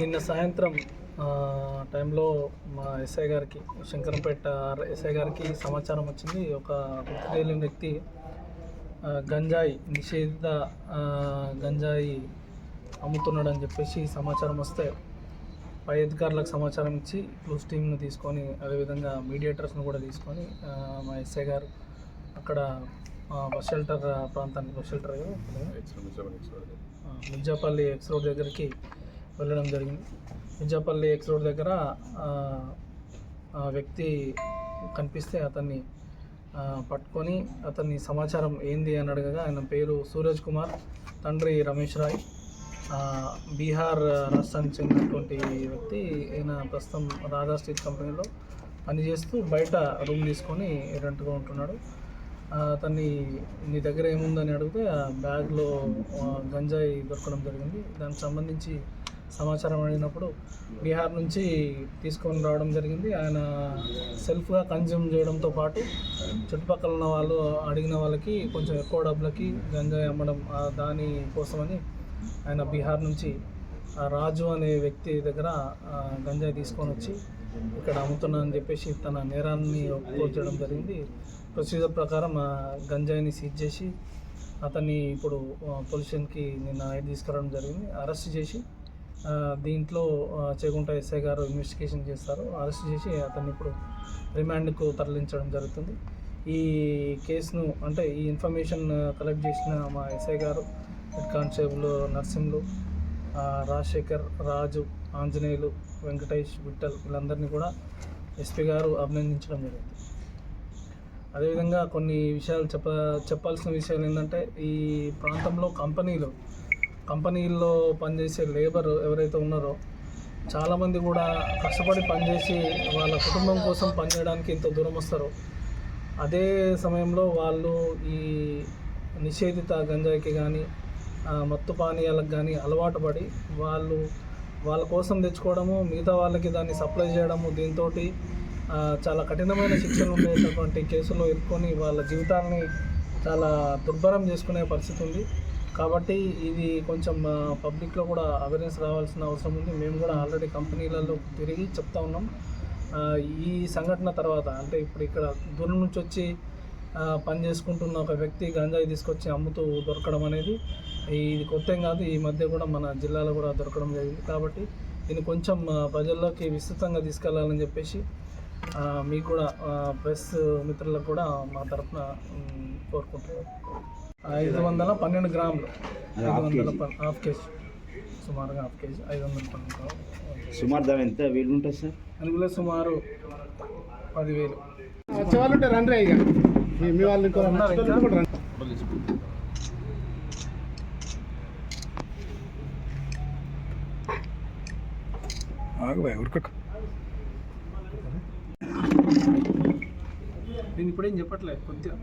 నిన్న సాయంత్రం టైంలో మా ఎస్ఐ గారికి శంకరంపేట ఎస్ఐ గారికి సమాచారం వచ్చింది. ఒక తెలియని వ్యక్తి గంజాయి నిషేధిత గంజాయి అమ్ముతున్నాడని చెప్పేసి సమాచారం వస్తే పై అధికారులకు సమాచారం ఇచ్చి క్లూస్ టీమ్ను తీసుకొని అదేవిధంగా మీడియేటర్స్ను కూడా తీసుకొని మా ఎస్ఐ గారు అక్కడ బస్ షెల్టర్ ప్రాంతానికి bus shelter Mirzapalli X road దగ్గరికి వెళ్ళడం జరిగింది. విజయపల్లి ఎక్స్ రోడ్ దగ్గర ఆ, వ్యక్తి కనిపిస్తే అతన్ని పట్టుకొని అతన్ని సమాచారం ఏంది అని అడగగా ఆయన పేరు సూరజ్ కుమార్ తండ్రి రమేష్ రాయ్. బీహార్ రాష్ట్రానికి చెందినటువంటి వ్యక్తి ఈయన ప్రస్తుతం రాధా స్టీల్ కంపెనీలో పనిచేస్తూ బయట రూమ్ తీసుకొని రెంట్గా ఉంటున్నాడు. అతన్ని నీ దగ్గర ఏముందని అడిగితే ఆ బ్యాగ్లో గంజాయి దొరకడం జరిగింది. దానికి సంబంధించి సమాచారం అడిగినప్పుడు బీహార్ నుంచి తీసుకొని రావడం జరిగింది. ఆయన సెల్ఫ్గా కన్జ్యూమ్ చేయడంతో పాటు చుట్టుపక్కల ఉన్న వాళ్ళు అడిగిన వాళ్ళకి కొంచెం ఎక్కువ డబ్బులకి గంజాయి అమ్మడం దాని కోసమని ఆయన బీహార్ నుంచి రాజు అనే వ్యక్తి దగ్గర గంజాయి తీసుకొని వచ్చి ఇక్కడ అమ్ముతున్నా అని చెప్పేసి తన నేరాన్ని ఒప్పుకోవడం జరిగింది. ప్రొసీజర్ ప్రకారం ఆ గంజాయిని సీజ్ చేసి అతన్ని ఇప్పుడు పొల్యూషన్కి నిన్న తీసుకురావడం జరిగింది. అరెస్ట్ చేసి దీంట్లో చేగుంట ఎస్ఐ గారు ఇన్వెస్టిగేషన్ చేస్తారు. అరెస్ట్ చేసి అతన్ని ఇప్పుడు రిమాండ్కు తరలించడం జరుగుతుంది. ఈ కేసును అంటే ఈ ఇన్ఫర్మేషన్ కలెక్ట్ చేసిన మా ఎస్ఐ గారు హెడ్ కానిస్టేబుల్ నర్సింహులు రాజశేఖర్ రాజు ఆంజనేయులు వెంకటేష్ విఠల్ వీళ్ళందరినీ కూడా ఎస్పీ గారు అభినందించడం జరిగింది. అదేవిధంగా కొన్ని విషయాలు చెప్ప చెప్పాల్సిన విషయాలు ఏంటంటే ఈ ప్రాంతంలో కంపెనీలు కంపెనీల్లో పనిచేసే లేబర్ ఎవరైతే ఉన్నారో చాలామంది కూడా కష్టపడి పనిచేసి వాళ్ళ కుటుంబం కోసం పనిచేయడానికి ఇంత దూరం వస్తారు అదే సమయంలో వాళ్ళు ఈ నిషేధిత గంజాయికి కానీ మత్తు పానీయాలకు కానీ అలవాటు పడి వాళ్ళు వాళ్ళ కోసం తెచ్చుకోవడము మిగతా వాళ్ళకి దాన్ని సప్లై చేయడము దీంతో చాలా కఠినమైన శిక్షలు ఉండేటటువంటి కేసులో ఇరుక్కొని వాళ్ళ జీవితాన్ని చాలా దుర్భరం చేసుకునే పరిస్థితి ఉంది. కాబట్టి ఇది కొంచెం పబ్లిక్లో కూడా అవేర్నెస్ రావాల్సిన అవసరం ఉంది. మేము కూడా ఆల్రెడీ కంపెనీలలో తిరిగి చెప్తా ఉన్నాం. ఈ సంఘటన తర్వాత అంటే ఇప్పుడు ఇక్కడ దూరం నుంచి వచ్చి పని చేసుకుంటున్న ఒక వ్యక్తి గంజాయి తీసుకొచ్చి అమ్ముతూ దొరకడం అనేది ఇది కొత్త కాదు. ఈ మధ్య కూడా మన జిల్లాలో కూడా దొరకడం జరిగింది. కాబట్టి దీన్ని కొంచెం ప్రజల్లోకి విస్తృతంగా తీసుకెళ్ళాలని చెప్పేసి మీకు కూడా ప్రెస్ మిత్రులకు కూడా మా తరఫున కోరుకుంటున్నాను ఐదు వందల పన్నెండు గ్రాములు. ఐదు వందల హాఫ్ కేజీ. సుమారుగా హాఫ్ కేజీ. ఐదు వందల పన్నెండు గ్రాములు. సుమారు ధర ఎంత వీలు ఉంటుంది సార్? అందులో సుమారు పదివేలు. వచ్చే వాళ్ళు ఉంటే రండి ఇక. మీ వాళ్ళు ఇంకో నేను ఇప్పుడేం చెప్పట్లేదు కొద్దిగా.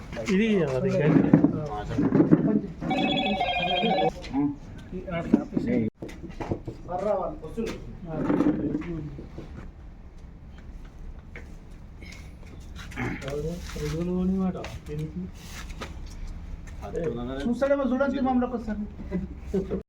ఇది. చూస్తాడేమో చూడండి మమ్మల్ని ఒకసారి